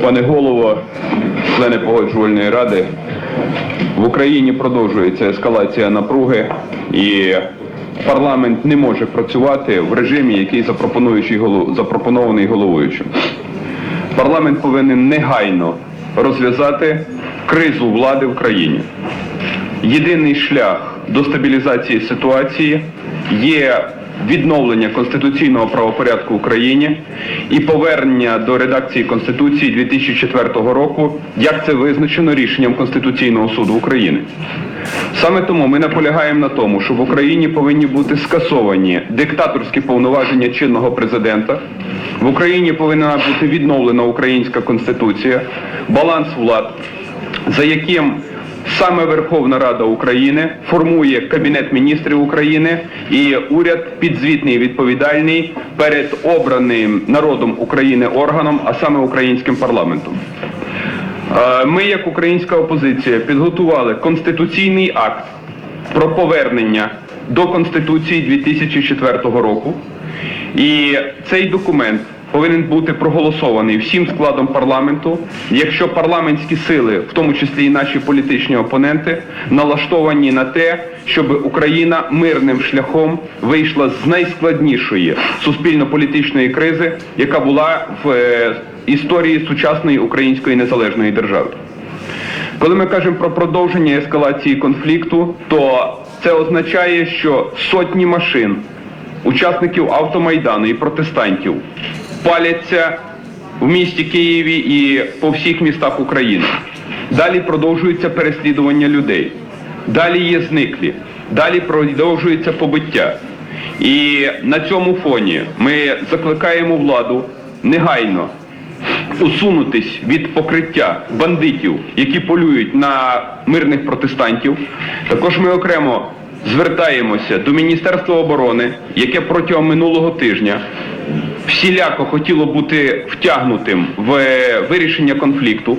Пане голово, члени погоджувальної ради, в Україні продовжується ескалація напруги і парламент не може працювати в режимі, який запропонований головуючим. Парламент повинен негайно розв'язати кризу влади в країні. Єдиний шлях до стабілізації ситуації є відновлення конституційного правопорядку в Україні і повернення до редакції Конституції 2004 року, як це визначено рішенням Конституційного суду України. Саме тому ми наполягаємо на тому, що в Україні повинні бути скасовані диктаторські повноваження чинного президента. В Україні повинна бути відновлена українська конституція, баланс влад, за яким саме Верховна Рада України формує Кабінет міністрів України і уряд підзвітний і відповідальний перед обраним народом України органом, а саме українським парламентом. Е, Ми, як українська опозиція, підготували конституційний акт про повернення до Конституції 2004 року. І цей документ повинен бути проголосований всім складом парламенту, якщо парламентські сили, в тому числі і наші політичні опоненти, налаштовані на те, щоб Україна мирним шляхом вийшла з найскладнішої суспільно-політичної кризи, яка була в е, історії сучасної української незалежної держави. Коли ми кажемо про продовження ескалації конфлікту, то це означає, що сотні машин, учасників автомайдану і протестантів паляться в місті Києві і по всіх містах України. Далі продовжується переслідування людей. Далі є зниклі, далі продовжується побиття. І на цьому фоні ми закликаємо владу негайно усунутись від покриття бандитів, які полюють на мирних протестантів. Також ми окремо звертаємося до Міністерства оборони, яке протягом минулого тижня всіляко хотіло бути втягнутим в е, вирішення конфлікту.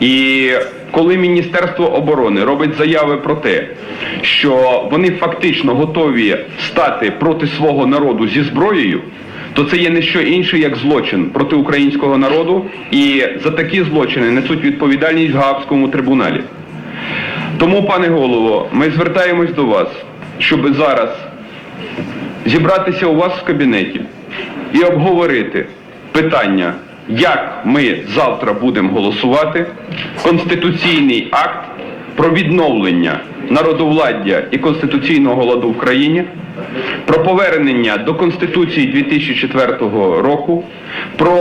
І коли Міністерство оборони робить заяви про те, що вони фактично готові стати проти свого народу зі зброєю, то це є не що інше, як злочин проти українського народу, і за такі злочини несуть відповідальність в Гаагському трибуналі. Тому, пане голово, ми звертаємось до вас, щоб зараз зібратися у вас в кабінеті і обговорити питання, як ми завтра будемо голосувати конституційний акт про відновлення народовладдя і конституційного ладу в країні, про повернення до Конституції 2004 року, про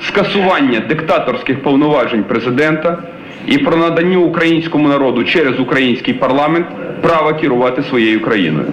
скасування диктаторських повноважень президента і про надання українському народу через український парламент права керувати своєю країною.